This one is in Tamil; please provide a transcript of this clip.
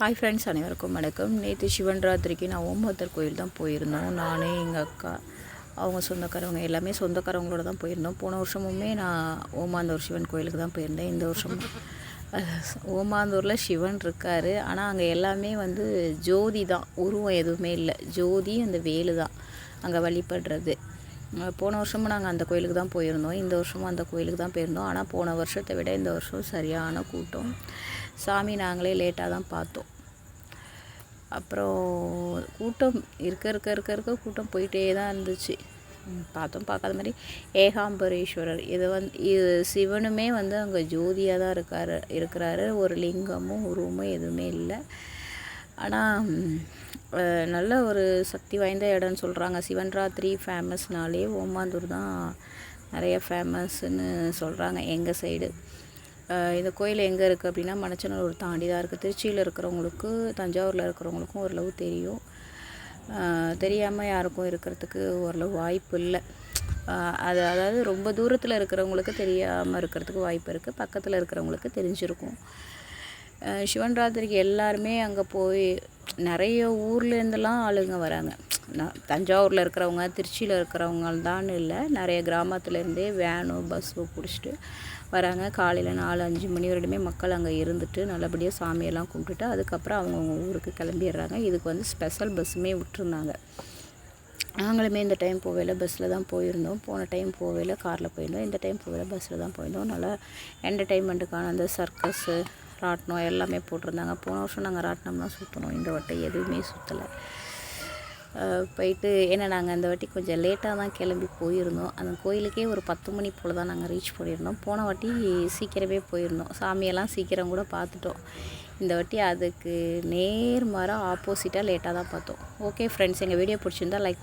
ஹாய் ஃப்ரெண்ட்ஸ் அனைவருக்கும் வணக்கம். நேற்று சிவன் ராத்திரிக்கு நான் ஓம்பத்தர் கோயில் தான் போயிருந்தோம். நான் எங்கள் அக்கா அவங்க சொந்தக்காரவங்க எல்லாமே சொந்தக்காரவங்களோட தான் போயிருந்தோம். போன வருஷமுமே நான் ஓமாந்தூர் சிவன் கோயிலுக்கு தான் போயிருந்தேன். இந்த வருஷம் ஓமாந்தூரில் சிவன் இருக்கார். ஆனால் அங்கே எல்லாமே வந்து ஜோதி தான். உருவம் எதுவுமே இல்லை. ஜோதி அந்த வேலு தான். அங்கே வழிபடுறது. போன வருஷமும் நாங்கள் அந்த கோயிலுக்கு தான் போயிருந்தோம். இந்த வருஷமும் அந்த கோயிலுக்கு தான் போயிருந்தோம். ஆனால் போன வருஷத்தை விட இந்த வருஷம் சரியான கூட்டம். சாமி நாங்களே லேட்டாக தான் பார்த்தோம். அப்புறம் கூட்டம் இருக்க இருக்க இருக்க இருக்க கூட்டம் போயிட்டே தான் இருந்துச்சு. பார்த்தோம் பார்க்காத மாதிரி ஏகாம்பரேஸ்வரர். இதை வந்து இது சிவனுமே வந்து அங்கே ஜோதியாக தான் இருக்கார் இருக்கிறாரு. ஒரு லிங்கமும் உருவமும் எதுவுமே இல்லை. ஆனால் நல்ல ஒரு சக்தி வாய்ந்த இடம்னு சொல்கிறாங்க சிவன் ராத்திரி ஃபேமஸ்னாலே ஓமாந்தூர் தான் நிறைய ஃபேமஸ்ன்னு சொல்கிறாங்க எங்கள் சைடு இந்த கோயில் எங்கே இருக்குது அப்படின்னா மணச்சநல்லூர் தாண்டி தான் இருக்குது திருச்சியில் இருக்கிறவங்களுக்கு தஞ்சாவூரில் இருக்கிறவங்களுக்கும் ஓரளவு தெரியும். தெரியாமல் யாருக்கும் இருக்கிறதுக்கு ஓரளவு வாய்ப்பு இல்லை. அது அதாவது ரொம்ப தூரத்தில் இருக்கிறவங்களுக்கு தெரியாமல் இருக்கிறதுக்கு வாய்ப்பு இருக்குது பக்கத்தில் இருக்கிறவங்களுக்கு தெரிஞ்சிருக்கும். சிவன் ராத்திரிக்கு எல்லாருமே அங்கே போய் நிறைய ஊர்லேருந்துலாம் ஆளுங்க வராங்க. தஞ்சாவூரில் இருக்கிறவங்க திருச்சியில் இருக்கிறவங்கள்தான் இல்லை. நிறைய கிராமத்துலேருந்தே வேனோ பஸ்ஸு பிடிச்சிட்டு வராங்க. காலையில் நாலு அஞ்சு மணி வரையுமே மக்கள் அங்கே இருந்துட்டு நல்லபடியாக சாமியெல்லாம் கும்பிட்டுட்டு அதுக்கப்புறம் அவங்கவுங்க ஊருக்கு கிளம்பிடுறாங்க. இதுக்கு வந்து ஸ்பெஷல் பஸ்ஸுமே விட்டுருந்தாங்க. நாங்களுமே இந்த டைம் போவேல பஸ்ஸில் தான் போயிருந்தோம். போன டைம் போவேல காரில் போயிருந்தோம். இந்த டைம் போவேல பஸ்ஸில் தான் போயிருந்தோம். நல்லா என்டர்டெயின்மெண்ட்டுக்கான அந்த சர்க்கஸ்ஸு ராட்டினம் எல்லாமே போட்டிருந்தாங்க. போன வருஷம் நாங்கள் ராட்டினம்லாம் சுற்றணும் இந்த வட்டை எதுவுமே சுற்றலை போயிட்டு ஏன்னா நாங்கள் அந்த வாட்டி கொஞ்சம் லேட்டாக தான் கிளம்பி போயிருந்தோம். அந்த கோயிலுக்கே ஒரு பத்து மணி போல் தான் நாங்கள் ரீச் பண்ணியிருந்தோம். போன வாட்டி சீக்கிரமே போயிருந்தோம். சாமியெல்லாம் சீக்கிரம் கூட பார்த்துட்டோம். இந்த வாட்டி அதுக்கு நேர்மாராக ஆப்போசிட்டாக லேட்டாக தான் பார்த்தோம். ஓகே ஃப்ரெண்ட்ஸ் எங்கள் வீடியோ பிடிச்சிருந்தா லைக்